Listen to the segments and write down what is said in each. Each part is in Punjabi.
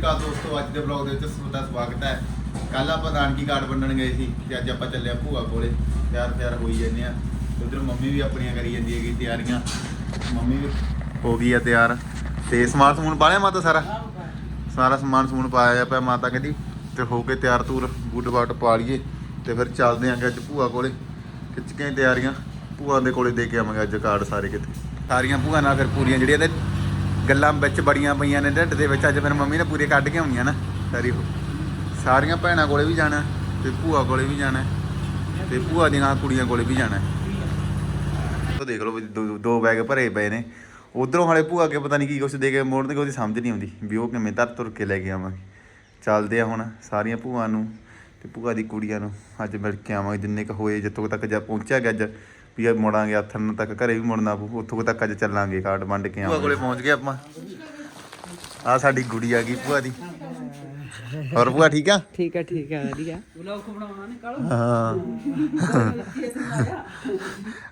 ਅਕਾਲ ਦੋਸਤੋ, ਅੱਜ ਦੇ ਵਲੌਗ ਦੇ ਵਿੱਚ ਤੁਹਾਡਾ ਸਵਾਗਤ ਹੈ। ਕੱਲ ਆਪਾਂ ਨਾਨਕੀ ਕਾਰਡ ਵੰਡਣ ਗਏ ਸੀ ਤੇ ਅੱਜ ਆਪਾਂ ਚੱਲੇ ਆ ਭੂਆ ਕੋਲੇ। ਤਿਆਰ ਤਿਆਰ ਹੋਈ ਜਾਂਦੇ ਆ ਉਧਰ ਮੰਮੀ ਵੀ ਆਪਣੀਆਂ ਕਰੀ ਜਾਂਦੀ ਹੈਗੀ ਤਿਆਰੀਆਂ। ਮੰਮੀ ਵੀ ਹੋ ਗਈ ਆ ਤਿਆਰ। ਤੇ ਸਮਾਨ ਸਮੂਨ ਪਾ ਲਿਆ ਮਾਤਾ ਸਾਰਾ? ਸਾਰਾ ਸਮਾਨ ਸਮੂਨ ਪਾਇਆ ਪਿਆ ਮਾਤਾ ਕਹਿੰਦੀ, ਤੇ ਹੋ ਕੇ ਤਿਆਰ ਤੂਰ ਬੂਟ ਬਾਟ ਪਾ ਲਈਏ। ਤੇ ਫਿਰ ਚੱਲਦੇ ਆਂਗੇ ਅੱਜ ਭੂਆ ਕੋਲੇ। ਖਿੱਚ ਕੇ ਤਿਆਰੀਆਂ? ਭੂਆ ਦੇ ਕੋਲੇ ਦੇ ਕੇ ਆਵਾਂਗੇ ਅੱਜ ਕਾਰਡ ਸਾਰੇ ਕਿਤੇ। ਸਾਰੀਆਂ ਭੂਆ ਨਾਲ ਫਿਰ ਪੂਰੀਆਂ ਜਿਹੜੀਆਂ ਨੇ ਗੱਲਾਂ ਵਿੱਚ ਬੜੀਆਂ ਪਈਆਂ ਨੇ ਢਿੱਡ ਦੇ ਵਿੱਚ, ਅੱਜ ਫਿਰ ਮੰਮੀ ਨੇ ਪੂਰੇ ਕੱਢ ਕੇ ਆਉਣੀਆਂ ਨਾ, ਸਾਰੀ ਉਹ। ਸਾਰੀਆਂ ਭੈਣਾਂ ਕੋਲੇ ਵੀ ਜਾਣਾ ਤੇ ਭੂਆ ਕੋਲੇ ਵੀ ਜਾਣਾ ਤੇ ਭੂਆ ਦੀਆਂ ਕੁੜੀਆਂ ਕੋਲੇ ਵੀ ਜਾਣਾ। ਉਹ ਦੇਖ ਲਓ ਵੀ ਦੋ ਦੋ ਬੈਗ ਭਰੇ ਪਏ ਨੇ। ਉਧਰੋਂ ਹਾਲੇ ਭੂਆ ਕੇ ਪਤਾ ਨਹੀਂ ਕੀ ਕੁਛ ਦੇ ਕੇ ਮੋੜਨ ਉਹਦੀ ਸਮਝ ਨਹੀਂ ਆਉਂਦੀ ਵੀ ਉਹ ਕਿਵੇਂ ਤਰ ਤੁਰ ਕੇ ਲੈ ਕੇ ਆਵਾਂਗੇ। ਚੱਲਦੇ ਆ ਹੁਣ ਸਾਰੀਆਂ ਭੂਆ ਨੂੰ ਤੇ ਭੂਆ ਦੀ ਕੁੜੀਆਂ ਨੂੰ, ਅੱਜ ਮਿਲ ਕੇ ਆਵਾਂਗੇ ਜਿੰਨੇ ਕ ਹੋਏ, ਜਿੱਥੋਂ ਤੱਕ ਜਾ ਪਹੁੰਚਿਆ ਗਿਆ ਅੱਜ। ਵੀ ਆ ਮੁੜਾਂਗੇ ਆਥਣ ਤੱਕ ਘਰੇ ਵੀ ਮੁੜਨਾ ਪਊ ਉੱਥੋਂ ਤੱਕ ਅੱਜ ਚੱਲਾਂਗੇ ਕਾਰਡ ਵੰਡ ਕੇ ਭੂਆ ਕੋਲੇ ਪਹੁੰਚ ਗਏ ਆਪਾਂ। ਆ ਸਾਡੀ ਗੁੜੀ ਆ ਗਈ ਭੂਆ ਦੀ। ਹੋਰ ਭੂਆ ਠੀਕ ਆ? ਠੀਕ ਹੈ ਠੀਕ ਹੈ ਵਧੀਆ। ਵਲੌਗ ਬਣਾਉਣਾ ਨੇ ਕੱਲ ਹਾਂ।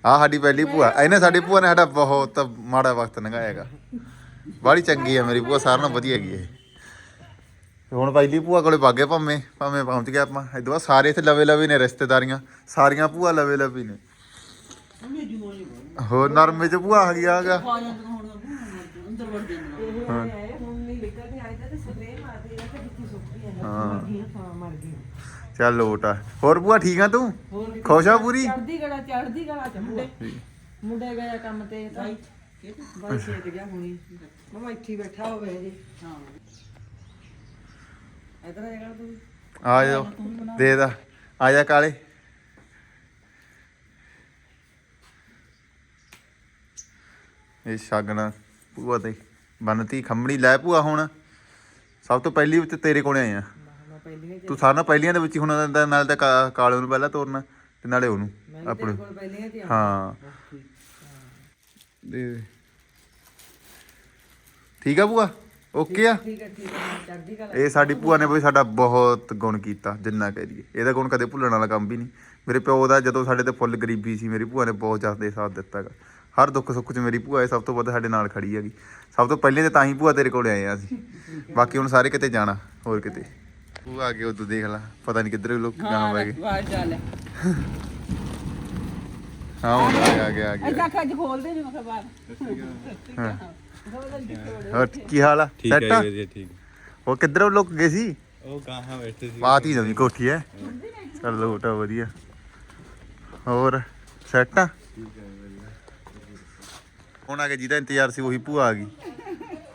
ਆ ਸਾਡੀ ਪਹਿਲੀ ਭੂਆ। ਇਹਨੇ ਸਾਡੀ ਭੂਆ ਨੇ ਸਾਡਾ ਬਹੁਤ ਮਾੜਾ ਵਕਤ ਲੰਘਾਇਆਗਾ। ਬੜੀ ਚੰਗੀ ਆ ਮੇਰੀ ਭੂਆ ਸਾਰਿਆਂ ਨਾਲੋਂ ਵਧੀਆ ਹੈਗੀ ਇਹ। ਹੁਣ ਪਹਿਲੀ ਭੂਆ ਕੋਲੇ ਭਾਗੇ ਭਾਵੇਂ ਭਾਵੇਂ ਪਹੁੰਚ ਗਏ ਆਪਾਂ। ਇਦੋਂ ਬਾਅਦ ਸਾਰੇ ਇੱਥੇ ਲਵੇ ਲਵੇ ਨੇ ਰਿਸ਼ਤੇਦਾਰੀਆਂ। ਸਾਰੀਆਂ ਭੂਆ ਲਵੇ ਲਵੇ ਨੇ। ਹੋਰ ਨਰਮੇ ਚ ਭੂਆ ਆ ਗਿਆ ਹੈਗਾ ਅੰਦਰ ਵੜ ਜਾਂਦੇ ਹਾਂ। ਹੁਣ ਨਹੀਂ ਨਿਕਲਦੇ ਆਏ ਤਾਂ ਸਪਰੇ ਮਾਰਦੇ ਆ ਤੇ ਜਿੱਥੇ ਸੁੱਕਦੀ ਆ ਹਾਂ। ਮਰ ਗਈ ਹਾਂ ਮਰ ਗਈ ਚੱਲ ਲੋਟ ਆ। ਹੋਰ ਭੂਆ ਠੀਕ ਆ ਤੂੰ? ਖੁਸ਼ ਆ ਪੂਰੀ? ਚੜਦੀ ਗਲਾ ਚੜਦੀ ਗਲਾ ਚ ਮੁੰਡੇ। ਮੁੰਡੇ ਗਏ ਕੰਮ ਤੇ ਤਾਂ ਬਾਈ ਖੇਤ ਗਿਆ ਹੁਣੀ। ਮਮਾ ਇੱਥੇ ਬੈਠਾ ਹੋਵੇ ਜੀ ਹਾਂ। ਇਧਰ ਆ ਜਾ ਤੂੰ। ਆ ਜਾ। ਦੇ ਦਾ। ਆ ਜਾ ਕਾਲੇ। ਇਹ ਸ਼ਗਨ ਭੂਆ ਤੇ। ਬੰਨਤੀ ਖੰਮਣੀ ਲੈ ਭੂਆ ਹੁਣ। ਸਭ ਤੋਂ ਪਹਿਲੀ ਵਿੱਚ ਤੇਰੇ ਕੋਲੇ ਆਏ ਆ। ਮੈਂ ਪਹਿਲੀਆਂ ਤੂੰ ਸਾਰਿਆਂ ਪਹਿਲੀਆਂ ਦੇ ਵਿੱਚ ਹੀ ਹੁਣ ਦਾ- ਨਾਲ ਤਾਂ ਕਾ- ਕਾਲੇ ਨੂੰ ਪਹਿਲਾਂ ਤੋਰਨਾ ਤੇ ਨਾਲੇ ਉਹਨੂੰ ਆਪਣੇ। ਕੋਲ ਪਹਿਲੀਆਂ ਹਾਂ ਦੇ। ਠੀਕ ਆ ਭੂਆ? ਓਕੇ ਆ? ਠੀਕ ਹੈ ਠੀਕ ਹੈ ਚੜਦੀ ਗਲਾ ਇਹ ਸਾਡੀ ਭੂਆ ਨੇ ਬਈ ਸਾਡਾ ਬਹੁਤ ਗੁਣ ਕੀਤਾ ਜਿੰਨਾ ਕਹਿ ਦਈਏ। ਇਹਦਾ ਗੁਣ ਕਦੇ ਭੁੱਲਣ ਵਾਲਾ ਕੰਮ ਵੀ ਨਹੀਂ। ਮੇਰੇ ਪਿਓ ਦਾ ਜਦੋਂ ਸਾਡੇ ਤੇ ਫੁੱਲ ਗਰੀਬੀ ਸੀ ਮੇਰੀ ਭੂਆ ਨੇ ਬਹੁਤ ਜ਼ਿਆਦਾ ਸਾਥ ਦਿੱਤਾ ਗਾ ਹਰ ਦੁੱਖ ਸੁੱਖ 'ਚ ਮੇਰੀ ਭੂਆ ਇਹ ਸਭ ਤੋਂ ਵੱਧ ਸਾਡੇ ਨਾਲ ਖੜੀ ਹੈਗੀ। ਸਭ ਤੋਂ ਪਹਿਲੇ ਤੇ ਤਾਂ ਹੀ ਭੂਆ ਤੇਰੇ ਕੋਲੇ ਆਏ ਆ ਅਸੀਂ। ਬਾਕੀ ਹੁਣ ਸਾਰੇ ਕਿਤੇ ਜਾਣਾ ਹੋਰ ਕਿਤੇ। ਭੂਆ ਆ ਕੇ ਉਦੋਂ ਦੇਖ ਲਾ ਪਤਾ ਨਹੀਂ ਕਿੱਧਰ ਲੋਕ ਗਾਂ ਬੈ ਗਏ। ਹਾਂ ਹੁਣ ਆ ਗਿਆ ਆ ਗਿਆ ਆ ਗਿਆ। ਅੱਛਾ ਖੱਜ ਖੋਲਦੇ ਨੇ ਮੈਂ ਬਾਹਰ। ਹਾਂ। ਹੋਰ ਕੀ ਹਾਲ ਆ? ਠੀਕ ਹੈ? ਜੀ ਵਧੀਆ ਠੀਕ। ਉਹ ਕਿੱਧਰ ਲੋਕ ਗਏ ਸੀ? ਉਹ ਕਹਾਂ ਬੈਠੇ ਸੀ। ਬਾਤ ਹੀ ਨਵੀਂ ਕੋਠੀ ਹੈ। ਚੱਲ ਲੋਟਾ ਵਧੀਆ। ਹੋਰ ਸੈੱਟ ਆ? ਹੁਣ ਆ ਕੇ ਜਿਹਦਾ ਇੰਤਜ਼ਾਰ ਸੀ ਉਹੀ ਭੂਆ ਆ ਗਈ।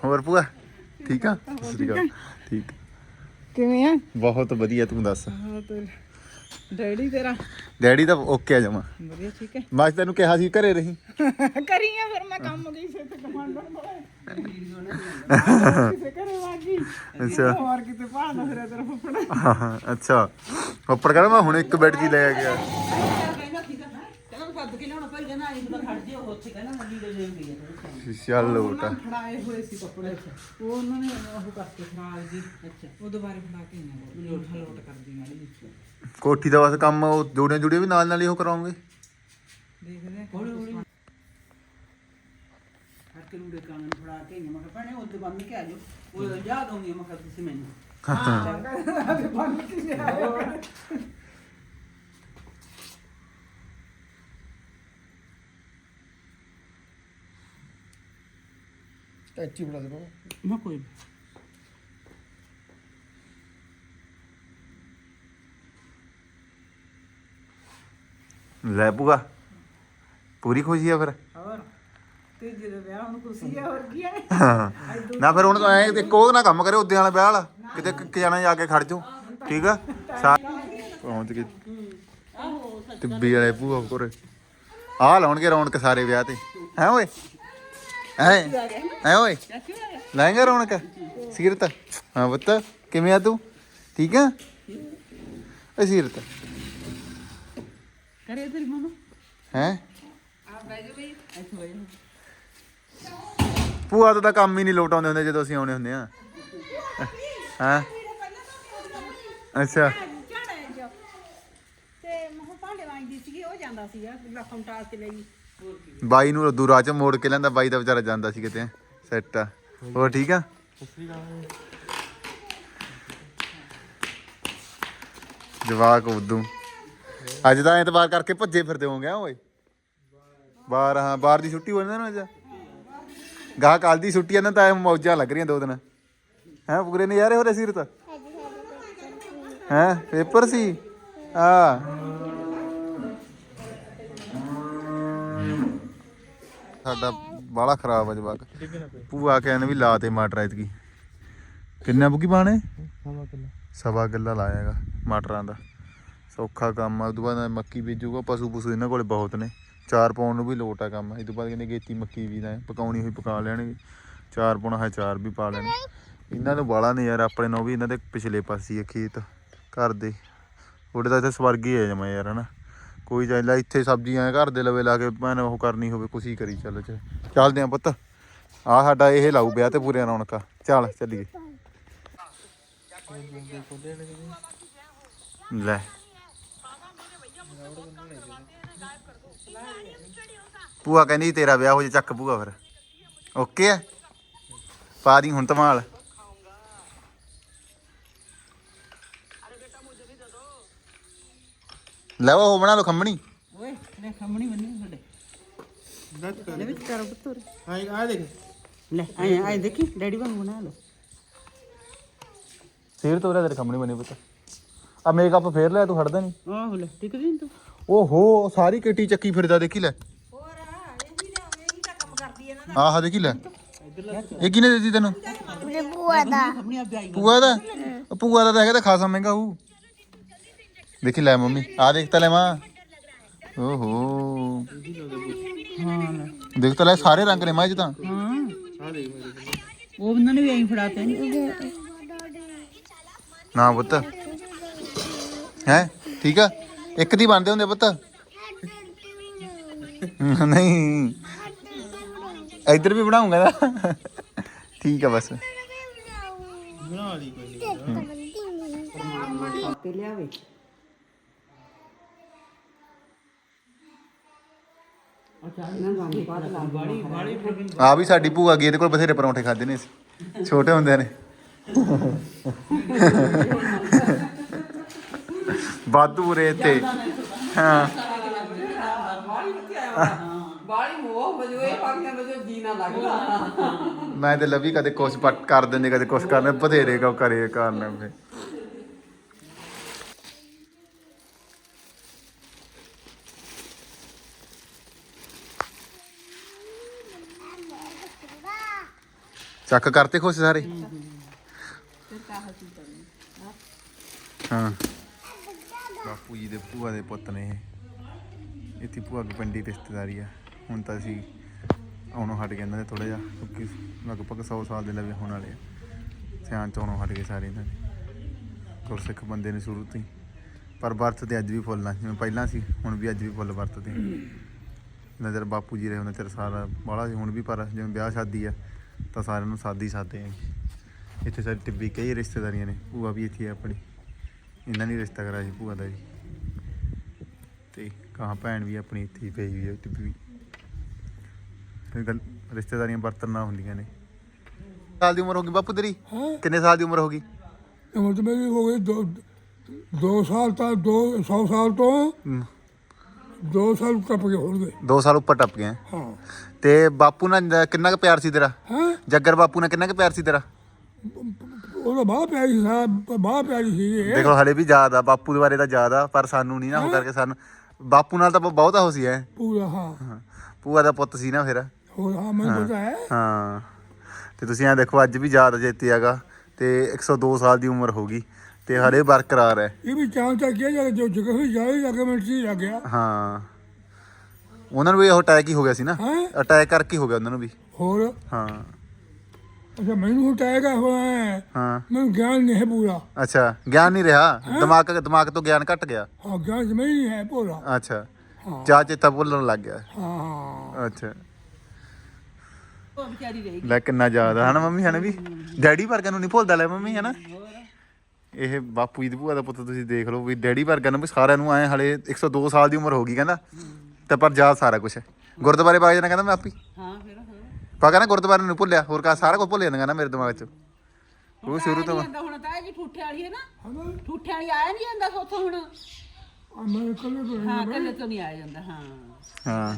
ਹੋਰ ਭੂਆ ਠੀਕ ਆ? ਸਤਿ ਸ਼੍ਰੀ ਅਕਾਲ। ਠੀਕ। ਕਿਵੇਂ ਆ? ਬਹੁਤ ਵਧੀਆ ਤੂੰ ਦੱਸ? ਹਾਂ ਤੇ ਡੈਡੀ ਤੇਰਾ? ਡੈਡੀ ਤਾਂ ਓਕੇ ਆ ਜਮਾ। ਵਧੀਆ ਠੀਕ ਹੈ। ਮੈਂ ਤੈਨੂੰ ਕਿਹਾ ਸੀ ਘਰੇ ਰਹੀ। ਕਰੀਆਂ ਫਿਰ ਮੈਂ ਕੰਮ ਗਈ ਸੀ ਤੇ ਕਮਾਂਡਰ ਬੜਾ ਕਿਸੇ ਘਰੇ ਵਾਗੀ ਅੱਛਾ। ਹੋਰ ਕਿਤੇ ਭਾਣਾ ਫਿਰ ਤੇਰਾ ਫੁੱਫੜਾ ਹਾਂ, ਅੱਛਾ। ਉੱਪਰ ਮੈਂ ਹੁਣ ਇੱਕ ਬੈਡ ਹੀ ਲੈ ਗਿਆ ਕਹਿੰਦਾ ਠੀਕ ਆ ਕਹਿੰਦਾ ਸੱਦ ਕੇ ਲਿਆਉਣਾ ਭਾਈ ਕਹਿੰਦਾ ਆਈ ਤਾਂ ਖੜ ਜਿਓ ਉੱਥੇ ਕਹਿੰਦਾ ਮੰਡੀ ਦੇ ਜਾਂਦੀ ਹੈ ਚੱਲ ਲੋਟਾ ਫੜਾਏ ਹੋਏ ਸੀ ਕੱਪੜੇ ਉਹ ਉਹਨਾਂ ਨੇ ਉਹ ਕਰਕੇ ਖਰਾਬ ਜੀ ਅੱਛਾ। ਉਹ ਦੁਬਾਰੇ ਫੜਾ ਕੇ ਨਾ ਲੋਟ ਲੋਟ ਕਰਦੀ ਨਾਲੇ ਵਿੱਚ। ਕੋਠੀ ਦਾ ਬਸ ਕੰਮ ਉਹ ਜੋੜੀਆਂ ਜੁੜੀਆਂ ਵੀ ਨਾਲ ਨਾਲ ਹੀ ਉਹ ਕਰਾਉਂਗੇ। ਦੇਖਦੇ ਆ। ਹੌਲੀ ਹੌਲੀ। ਹਰ ਕੇ ਲੂੜੇ ਕਾਨੂੰਨ ਫੜਾ ਕੇ ਮੈਂ ਕਿਹਾ ਭੈਣੇ ਉੱਤੇ ਬੰਨ ਕੇ ਆ ਜਾਓ। ਉਹ ਯਾਦ ਆਉਂਦੀ ਆ। ਮੈਂ ਕਿਹਾ ਤੁਸੀਂ ਮੈਨੂੰ। ਹਾਂ। ਬੰਨ ਕੇ ਲਿਆਓ ਟੈਚੀ ਬਣਾ ਦੇ ਮੈਂ ਕੋਈ ਲੈ ਪੂਗਾ ਪੂਰੀ ਖੁਸ਼ੀ ਆ ਫਿਰ? ਹੋਰ ਤੇ ਜਿਹੜੇ ਵਿਆਹ ਹੁਣ ਖੁਸ਼ੀ ਆ ਹੋਰ ਕੀ ਹੈ। ਨਾ ਫਿਰ ਹੁਣ ਐ ਇੱਕ ਉਹ ਨਾ ਕੰਮ ਕਰੇ ਉਦਿਆਂ ਵਾਲਾ ਵਿਆਹ ਵਾਲਾ। ਕਿਤੇ ਕਿ ਜਾਣਾ ਜਾ ਕੇ ਖੜ ਜਾਓ ਠੀਕ ਆ? ਸਾ- ਪਹੁੰਚ ਗਏ ਟਿੱਬੀ ਵਾਲੇ ਭੂਆ ਕੋਰੇ ਆ ਲਾਉਣਗੇ ਰੌਣਕ ਸਾਰੇ ਵਿਆਹ ਤੇ। ਹੈ ਓਏ? ਹੈ? ਹੈ ਓਏ? ਲਾਏਗਾ ਰੌਣਕ? ਸੀਰਤ ਹਾਂ ਪੁੱਤ ਕਿਵੇਂ ਆ ਤੂੰ? ਠੀਕ ਆ? ਏ ਸੀਰਤ। ਕਰੇ ਤੇਰੀ ਮਮਾ। ਹੈ? ਆ ਬੈ ਜਾ ਬਈ ਇੱਥੇ ਬੈ ਜਾ ਭੂਆ ਤੋਂ ਕੰਮ ਹੀ ਨਹੀਂ ਲੋਟ ਆਉਂਦੇ ਹੁੰਦੇ ਜਦੋਂ ਅਸੀਂ ਆਉਣੇ ਹੁੰਦੇ ਆ। ਹਾਂ? ਅੱਛਾ। ਤੇ ਮਹ ਭਾਂਡੇ ਵਾਂਜਦੀ ਸੀਗੀ ਉਹ ਜਾਂਦਾ ਸੀਗਾ ਲੱਖਮ ਟਾਸ ਕੇ ਲਈ ਬਾਈ ਨੂੰ ਰੱਦੂ ਰਾਹ ਮੋੜ ਕੇ ਲੈਂਦਾ ਬਾਈ ਦਾ ਵਿਚਾਰਾ ਜਾਂਦਾ ਸੀ ਕਿਤੇ, ਸੈੱਟ ਆ। ਹੋਰ ਠੀਕ ਆ? ਜਵਾਕ ਉਦੋਂ। ਅੱਜ ਤਾਂ ਐਤਵਾਰ ਕਰਕੇ ਭੱਜੇ ਫਿਰਦੇ ਹੋਗੇ ਆ ਓਏ। ਬਾਹਰ ਹਾਂ ਬਾਹਰ ਦੀ ਛੁੱਟੀ ਹੋ ਜਾਂਦਾ ਨਾ ਅੱਜ। ਗਾਹ ਕੱਲ ਦੀ ਛੁੱਟੀ ਆ ਨਾ ਤਾਂ ਮੌਜਾਂ ਲੱਗ ਰਹੀਆਂ ਦੋ ਦਿਨ। ਹੈ ਪੂਰੇ ਨਜ਼ਾਰੇ ਹੋ ਰਹੇ ਸੀ ਤਾਂ ਹੈ, ਪੇਪਰ ਸੀ? ਆ। ਸਾਡਾ ਬਾਲਾ ਖਰਾਬ ਆ ਜਵਾਕ। ਭੂਆ ਕਹਿਣ ਵੀ ਲਾ ਤੇ ਮਟਰ ਐਤਕੀ। ਕਿੰਨਾ ਬੁਕੀ ਪਾਣੇ ਸਵਾ ਕਿੱਲਾ ਲਾਇਆਗਾ ਮਟਰਾਂ ਦਾ। ਸੌਖਾ ਕੰਮ ਆ ਉਦੋਂ ਬਾਅਦ ਮੱਕੀ ਬੀਜੂਗਾ, ਪਸ਼ੂ ਪਸ਼ੂ ਇਹਨਾਂ ਕੋਲੇ ਬਹੁਤ ਨੇ। ਚਾਰ ਪਾਉਣ ਨੂੰ ਵੀ ਲੋਟ ਆ ਕੰਮ, ਇਹ ਤੋਂ ਬਾਅਦ ਕਹਿੰਦੇ ਗੇਤੀ ਮੱਕੀ ਵੀ ਦਾ ਪਕਾਉਣੀ ਹੋਈ ਪਕਾ ਲੈਣਗੇ। ਚਾਰ ਪਾਉਣਾ ਹੈ, ਚਾਰ ਵੀ ਪਾ ਲੈਣੇ। ਇਹਨਾਂ ਨੂੰ ਬਾਲਾ ਨਹੀਂ ਯਾਰ, ਆਪਣੇ ਨੂੰ ਵੀ ਇਹਨਾਂ ਦੇ ਪਿਛਲੇ ਪਾਸੇ ਹੀ ਆ ਖੇਤ, ਘਰ ਦੇ। ਉਹਦੇ ਤਾਂ ਇੱਥੇ ਸਵਰਗ ਹੀ ਹੈ ਜਮਾ ਯਾਰ, ਹਨਾ। ਕੋਈ ਚਾਹੀਦਾ ਇੱਥੇ ਸਬਜ਼ੀਆਂ ਘਰ ਦੇ ਲਵੇ ਲਾ ਕੇ ਮੈਂ ਉਹ ਕਰਨੀ ਹੋਵੇ, ਕੁਛ ਹੀ ਕਰੀ, ਚੱਲ ਚ ਚੱਲਦੇ ਆ ਪੁੱਤ। ਆ ਸਾਡਾ ਇਹ ਲਾਊ ਵਿਆਹ ਤੇ ਪੂਰੇ ਰੌਣਕਾਂ ਚੱਲ, ਚੱਲੀਏ। ਲੈ। ਭੂਆ ਕਹਿੰਦੀ ਤੇਰਾ ਵਿਆਹ ਹੋ ਜਾ, ਚੱਕ ਭੂਆ ਫਿਰ। ਓਕੇ ਆ? ਪਾ ਦੀ ਹੁਣ ਧਮਾਲ। ਲੈ ਉਹ ਬਣਾ ਲਓ ਖੰਮਣੀ ਓਏ ਲੈ ਖੰਮਣੀ ਬੰਨੀ ਸਾਡੇ। ਲੈ ਵਿੱਚ ਕਰ ਪੁੱਤਰ। ਹਾਂ ਆ ਦੇਖ। ਲੈ ਆਏ ਆਏ ਦੇਖੀ ਡੈਡੀ ਵਾਂਗ ਬਣਾ ਲਓ। ਸਿਰ ਤੋਂ ਤੇਰੇ ਖੰਮਣੀ ਬਣੀ ਪੁੱਤ। ਆ ਮੇਕਅਪ ਫੇਰ ਲਿਆ ਤੂੰ ਹਟਦਾ ਨਹੀਂ ਆਹੋ ਲੈ ਟਿਕ ਜੀ ਤੂੰ। ਓਹੋ ਸਾਰੀ ਕਿੱਟੀ ਚੱਕੀ ਫਿਰਦਾ ਦੇਖੀ ਲੈ। ਹੋਰ ਇਹੀ ਨਾ ਇਹੀ ਤਾਂ ਕੰਮ ਕਰਦੀ ਹੈ ਨਾ। ਆਹ ਦੇਖੀ ਲੈ। ਇਹ ਕਿਨੇ ਦਿੱਤੀ ਤੈਨੂੰ? ਖੰਮਣੀ ਆ। ਵਿਆਹੀ ਪੂਆ ਦਾ? ਪੂਆ ਦਾ ਤਾਂ ਹੈਗਾ ਤਾਂ ਖਾਸਾ ਮਹਿੰਗਾ ਹੋਊ। ਦੇਖੀ ਲੈ ਮੰਮੀ ਆ ਦੇਖ ਤਾਂ ਲੈ ਮਾਂ ਓਹੋ। ਹਾਂ ਲੈ ਦੇਖ ਤਾਂ ਲੈ ਸਾਰੇ ਰੰਗ ਨੇ ਮਾਂ ਇਹ 'ਚ ਤਾਂ। ਹਾਂ। ਉਹ ਉਹਨਾਂ ਨੇ ਵੀ ਐਂ ਫੜਾਤੇ ਨੇ। ਨਾ ਪੁੱਤ। ਹੈ? ਠੀਕ ਆ? ਇੱਕ ਦੀ ਬਣਦੇ ਹੁੰਦੇ ਪੁੱਤ। ਨਹੀਂ। ਇੱਧਰ ਵੀ ਬਣਾਉਂਗਾ ਨਾ ਠੀਕ ਆ ਬਸ। ਬਣਾ ਲਈ ਕੋਈ ਨਹੀਂ ਤੇ ਲਿਆਵੇ ਅੱਛਾ ਇਹਨਾਂ ਨੂੰ ਬਾਤ ਲਾ ਬਾੜੀ ਬਾੜੀ ਆ ਵੀ ਸਾਡੀ ਭੂਆ ਗਈ ਇਹਦੇ ਕੋਲ ਬਥੇਰੇ ਪਰੌਂਠੇ ਖਾਦੇ ਨੇ ਅਸੀਂ। ਛੋਟੇ ਹੁੰਦੇ ਨੇ। ਵਾਧੂ ਰੇ ਤੇ ਹਾਂ। ਬਾੜੀ ਮੋਹ ਵਜੋ ਇਹ ਪਾਗੀਆਂ ਵਜੋ ਜੀ ਲੱਗਦਾ ਮੈਂ ਤੇ ਲਵੀ ਕਦੇ ਕੁਛ ਪਟ ਕਰ ਦਿੰਦੇ ਕਦੇ ਕੁਛ ਕਰਨੇ, ਬਥੇਰੇ ਕੋ ਕਰੇ ਕਰਨੇ ਫੇ ਚੱਕ ਕਰਤੇ ਖੁਸ਼ ਸਾਰੇ? ਹਾਂ। ਬਾਪੂ ਜੀ ਦੇ ਭੂਆ ਦੇ ਪੁੱਤ ਨੇ ਇਹ। ਇੱਥੇ ਭੂਆ ਦੀ ਪਿੰਡੀ ਰਿਸ਼ਤੇਦਾਰੀ ਆ। ਹੁਣ ਤਾਂ ਅਸੀਂ ਆਉਣੋਂ ਹਟ ਗਏ ਇਹਨਾਂ ਦੇ ਥੋੜਾ ਜਿਹਾ ਕਿਉਂਕਿ ਲਗਭਗ 100 ਸਾਲ ਦੇ ਲਵੇ ਹੋਣ ਵਾਲੇ ਆ। ਸਿਆਣ ਚ ਆਉਣੋਂ ਹਟ ਗਏ ਸਾਰੇ ਇਹਨਾਂ ਦੇ। ਗੁਰਸਿੱਖ ਬੰਦੇ ਨੇ ਸ਼ੁਰੂ ਤੋਂ ਹੀ। ਪਰ ਵਰਤਦੇ ਅੱਜ ਵੀ ਫੁੱਲ ਜਿਵੇਂ ਪਹਿਲਾਂ ਸੀ ਹੁਣ ਵੀ ਅੱਜ ਵੀ ਫੁੱਲ ਵਰਤਦੇ ਨਜ਼ਰ ਬਾਪੂ ਜੀ ਰਹੇ ਉਹਨਾਂ ਚਿਰ ਸਾਰਾ ਬਾਹਲਾ ਸੀ ਹੁਣ ਵੀ ਪਰ ਜਿਵੇਂ ਵਿਆਹ ਸ਼ਾਦੀ ਆ ਤਾਂ ਸਾਰਿਆਂ ਨੂੰ ਸਾਦੀ ਸਾਦੇ ਆ। ਇੱਥੇ ਸਾਡੀ ਟਿੱਬੀ ਕਈ ਰਿਸ਼ਤੇਦਾਰੀਆਂ ਨੇ ਭੂਆ ਵੀ ਇੱਥੇ ਆ ਆਪਣੀ। ਇਹਨਾਂ ਨੇ ਰਿਸ਼ਤਾ ਕਰਾਇਆ ਸੀ ਭੂਆ ਦਾ ਜੀ ਤੇ ਕਹਾਂ ਭੈਣ ਵੀ ਆਪਣੀ ਇੱਥੇ ਹੀ ਪਈ ਹੋਈ ਹੈ ਟਿੱਬੀ ਵੀ। ਫਿਰ ਗੱਲ ਰਿਸ਼ਤੇਦਾਰੀਆਂ ਬਰਤਨ ਨਾ ਹੁੰਦੀਆਂ ਨੇ। ਸਾਲ ਦੀ ਉਮਰ ਹੋ ਗਈ ਬਾਪੂ ਤੇਰੀ? ਕਿੰਨੇ ਸਾਲ ਦੀ ਉਮਰ ਹੋ ਗਈ? ਉਮਰ ਤਾਂ ਮੇਰੀ ਹੋ ਗਈ ਦੋ ਦੋ ਸਾਲ ਤਾਂ ਦੋ 100 ਸਾਲ ਤੋਂ। ਦੋ ਸਾਲ ਟੱਪ ਗਏ ਹੋਣਗੇ 2 ਸਾਲ ਉੱਪਰ ਟੱਪ ਗਏ। ਹਾਂ। ਤੇ ਬਾਪੂ ਨਾਲ ਕਿੰਨਾ ਕੁ ਪਿਆਰ ਸੀ ਤੇਰਾ? ਹਾਂ? ਜੱਗਰ ਬਾਪੂ ਨਾਲ ਕਿੰਨਾ ਕੁ ਪਿਆਰ ਸੀ ਤੇਰਾ? ਉਹਦਾ ਬਾਹ ਪਿਆਰੀ ਸੀ ਬਾਹ ਪਿਆਰੀ ਸੀ ਇਹ। ਦੇਖੋ ਹਲੇ ਵੀ ਯਾਦ ਆ ਬਾਪੂ ਦੇ ਬਾਰੇ ਤਾਂ ਯਾਦ ਆ ਪਰ ਸਾਨੂੰ ਨਹੀਂ ਨਾ ਹੋ? ਕਰਕੇ ਸਾਨੂੰ ਬਾਪੂ ਨਾਲ ਤਾਂ ਬਹੁਤਾ ਹੋ ਸੀ ਐ। ਪੂਰਾ ਹਾਂ। ਹਾਂ। ਭੂਆ ਦਾ ਪੁੱਤ ਸੀ ਨਾ ਫਿਰ। ਹੋਰ ਹਾਂ ਮੈਨੂੰ ਪਤਾ ਹੈ ਹਾਂ। ਤੇ ਤੁਸੀਂ ਐ ਦੇਖੋ ਅੱਜ ਵੀ ਯਾਦ ਜੇਤੀ ਹੈਗਾ। ਤੇ 102 ਸਾਲ ਦੀ ਉਮਰ ਹੋ ਗਈ। ਤੇ ਹਲੇ ਬਰਕਰਾਰ ਹੈ। ਇਹ ਵੀ ਚਾਂ ਤੱਕ ਕਿਹਾ ਜਾ ਜੋ ਜਗ੍ਹਾ ਵੀ ਜਾਏ ਲੱਗੇ ਮਿੰਟ ਸੀ ਲੱਗ ਗਿਆ। ਹਾਂ। ਉਹਨਾਂ ਨੂੰ ਵੀ ਉਹ ਅਟੈਕ ਹੀ ਹੋ ਗਿਆ ਸੀ ਨਾ। ਹਾਂ? ਅਟੈਕ ਕਰਕੇ ਹੋ ਗਿਆ ਉਹਨਾਂ ਨੂੰ ਵੀ। ਹੋਰ? ਹਾਂ। ਅੱਛਾ ਮੈਨੂੰ ਹਟਾਏਗਾ ਹੋਇਆ ਹਾਂ। ਮੈਨੂੰ ਗਿਆਨ ਨਹੀਂ ਹੈ ਪੂਰਾ। ਅੱਛਾ ਗਿਆਨ ਨਹੀਂ ਰਿਹਾ? ਦਿਮਾਗ ਦਿਮਾਗ ਤੋਂ ਗਿਆਨ ਘਟ ਗਿਆ? ਹਾਂ ਗਿਆਨ ਜਮੇ ਨਹੀਂ ਹੈ ਪੂਰਾ। ਅੱਛਾ। ਹਾਂ। ਜਾ ਚੇਤਾ ਭੁੱਲਣ ਲੱਗ ਗਿਆ। ਹਾਂ ਅੱਛਾ। ਉਹ ਵਿਚਾਰੀ ਰਹੀ ਲੈ ਕਿੰਨਾ ਯਾਦ ਆ। ਹਨਾ ਮੰਮੀ ਹਨਾ ਵੀ? ਡੈਡੀ ਵਰਗਾ ਨੂੰ ਨਹੀਂ ਭੁੱਲਦਾ ਲੈ ਮੰਮੀ ਹਨਾ? ਇਹ ਬਾਪੂ ਜੀ ਦੀ ਭੂਆ ਦਾ ਪੁੱਤ ਤੁਸੀਂ ਦੇਖ ਲਓ ਵੀ ਡੈਡੀ ਵਰਗਾ ਨੂੰ ਵੀ ਸਾਰਿਆਂ ਨੂੰ ਆਏ ਹਲੇ 102 ਸਾਲ ਦੀ ਉਮਰ ਹੋ ਗਈ ਕਹਿੰਦਾ। ਤੇ ਪਰ ਯਾਦ ਸਾਰਾ ਕੁਝ ਹੈ। ਗੁਰਦੁਆਰੇ ਬਾਗ ਜਾਣਾ ਕਹਿੰਦਾ ਮੈਂ ਆਪੀ। ਹਾਂ ਫਿਰ ਹੋਰ ਪਾ ਕਹਿੰਦਾ ਗੁਰਦੁਆਰੇ ਨੂੰ ਭੁੱਲਿਆ ਹੋਰ ਕਾ ਸਾਰਾ ਕੁਝ ਭੁੱਲ ਜਾਂਦਾ ਕਹਿੰਦਾ ਮੇਰੇ ਦਿਮਾਗ 'ਚ। ਉਹ ਸ਼ੁਰੂ ਤੋਂ ਹੁਣ ਤਾਂ ਇਹ ਜੀ ਠੂਠੇ ਵਾਲੀ ਹੈ ਨਾ। ਹਨਾ ਠੂਠੇ ਵਾਲੀ ਆਇਆ ਨਹੀਂ ਜਾਂਦਾ ਸੋਥੋਂ ਹੁਣ। ਆ ਮੈਂ ਕੱਲੇ ਤੋਂ ਹਾਂ ਕੱਲੇ ਤੋਂ ਨਹੀਂ ਆਇਆ ਜਾਂਦਾ ਹਾਂ। ਹਾਂ।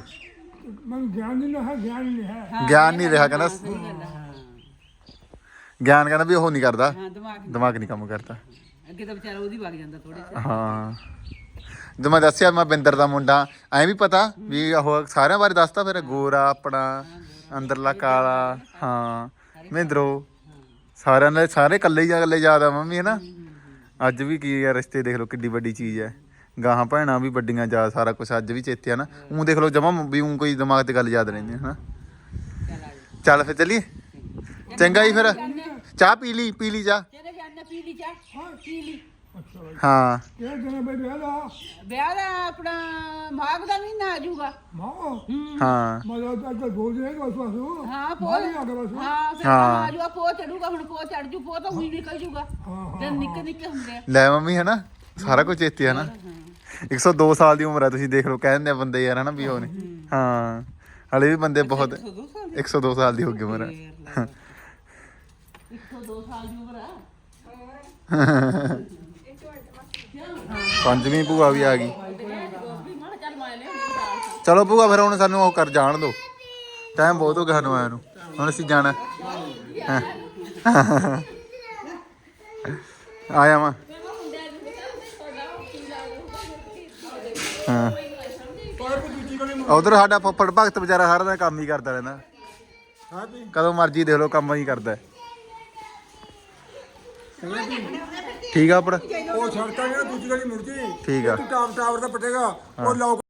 ਮੈਨੂੰ ਗਿਆਨ ਨਹੀਂ ਹੈ ਗਿਆਨ ਨਹੀਂ ਹੈ ਹਾਂ, ਗਿਆਨ ਨਹੀਂ ਰਿਹਾ ਕਹਿੰਦਾ। ਹੈ, ਹਾਂ। ਗਿਆਨ ਕਹਿੰਦਾ ਵੀ ਉਹ ਨਹੀਂ ਕਰਦਾ। ਹਾਂ ਦਿਮਾਗ ਦਿਮਾਗ ਨਹੀਂ ਕੰਮ ਕਰਦਾ। ਅੱਗੇ ਤਾਂ ਵਿਚਾਰਾ ਉਹਦੀ ਵਗ ਜਾਂਦਾ ਥੋੜੇ ਹਾਂ। ਜਦੋਂ ਮੈਂ ਦੱਸਿਆ ਮੈਂ ਬਿੰਦਰ ਦਾ ਮੁੰਡਾ ਐਂ ਵੀ ਪਤਾ ਵੀ ਉਹ ਸਾਰਿਆਂ ਬਾਰੇ ਦੱਸਤਾ ਫਿਰ ਗੋਰਾ ਆਪਣਾ ਅੰਦਰਲਾ ਕਾਲਾ ਹਾਂ ਮਹਿੰਦਰੋ। ਸਾਰਿਆਂ ਨੇ ਸਾਰੇ ਇਕੱਲੇ ਹੀ ਇਕੱਲੇ ਯਾਦ ਆ ਮੰਮੀ ਹੈ ਨਾ ਅੱਜ ਵੀ ਕੀ ਆ ਰਿਸ਼ਤੇ ਦੇਖ ਲਓ ਕਿੱਡੀ ਵੱਡੀ ਚੀਜ਼ ਹੈ ਗਾਹਾਂ ਭੈਣਾਂ ਵੀ ਵੱਡੀਆਂ ਯਾਦ ਸਾਰਾ ਕੁਝ ਅੱਜ ਵੀ ਚੇਤੇ ਆ ਨਾ। ਉਹ ਦੇਖ ਲਓ ਜਮਾ ਵੀ ਊਂ ਕੋਈ ਦਿਮਾਗ ਤੇ ਗੱਲ ਯਾਦ ਰਹਿੰਦੀ ਹੈ ਨਾ ਚੱਲ ਫਿਰ ਚੱਲੀਏ। ਚੰਗਾ ਜੀ ਫਿਰ। ਚਾਹ ਪੀ ਲਈ ਪੀ ਲਈ ਚਾਹ? ਚਲੇ ਜਾਂਦੇ ਪੀ ਲਈ ਚਾਹ? ਪੀ ਲਈ। ਅੱਛਾ ਬਈ ਹਾਂ। ਇਹ ਦਿਨ ਬਈ ਵਿਆਹ ਦਾ ਵਿਆਹ ਦਾ ਆਪਣਾ ਮਾਘ ਦਾ ਮਹੀਨਾ ਆ ਜਾਊਗਾ। ਮਾਂ ਹਾਂ। ਮਜ਼ਾ ਤਾਂ ਤਾਂ ਗੋਲ ਦੇ ਬਸ ਬਸ। ਹਾਂ ਪੋ ਮਾਂ ਹੀ ਆ ਗਿਆ ਬਸ। ਹਾਂ ਫਿਰ ਹਾਂ। ਆ ਜਾਊਗਾ ਪੋ ਚੜੂਗਾ ਹੁਣ ਪੋ ਚੜ ਜੂ ਪੋ ਤਾਂ ਉਹੀ ਨਿਕਲ ਜੂਗਾ। ਹਾਂ ਦਿਨ ਨਿੱਕੇ ਨਿੱਕੇ ਹੁੰਦੇ ਆ। ਲੈ ਮੰਮੀ ਹੈ ਨਾ ਸਾਰਾ ਕੁਝ ਚੇਤੇ ਹੈ ਨਾ 102 ਸਾਲ ਦੀ ਉਮਰ ਹੈ ਤੁਸੀਂ ਦੇਖ ਲਓ ਕਹਿੰਦੇ ਆ ਬੰਦੇ ਯਾਰ ਹਨਾ ਵੀ ਉਹ ਨੇ। ਹਾਂ। ਹਲੇ ਵੀ ਬੰਦੇ ਬਹੁਤ 102 ਸਾਲ ਦੀ। ਹੋ ਗਈ ਉਮਰ ਇੱਕੋ ਦੋ ਸਾਲ ਦੀ ਉਮਰ ਆ। ਪੰਜਵੀਂ ਭੂਆ ਵੀ ਆ ਗਈ। ਚੱਲ ਭੂਆ ਫਿਰ ਹੁਣ ਸਾਨੂੰ ਉਹ ਕਰ ਜਾਣ ਦਿਓ ਟਾਈਮ ਬਹੁਤ ਹੋ ਗਿਆ ਸਾਨੂੰ ਆਇਆ ਨੂੰ। ਹੁਣ ਅਸੀਂ ਜਾਣਾ। ਆਇਆ ਵਾਂ। ਹਾਂ। ਉਧਰ ਸਾਡਾ ਫੱਫੜ ਭਗਤ ਵਿਚਾਰਾ ਹਰ ਦਾ ਕੰਮ ਹੀ ਕਰਦਾ ਰਹਿੰਦਾ। ਕਦੋਂ ਮਰਜ਼ੀ ਦੇਖ ਲਓ ਕੰਮ ਹੀ ਕਰਦਾ। ਹੈ। ਠੀਕ ਆ ਆਪਣਾ। ਉਹ ਸੜਕਾਂ ਨੇ ਦੂਜੀ ਗਲੀ ਮੁੜ ਗਈ ਠੀਕ ਆ। ਟਾਪ ਟਾਵਰ ਦਾ ਪਟੇਗਾ। ਉਹ ਲੋਕ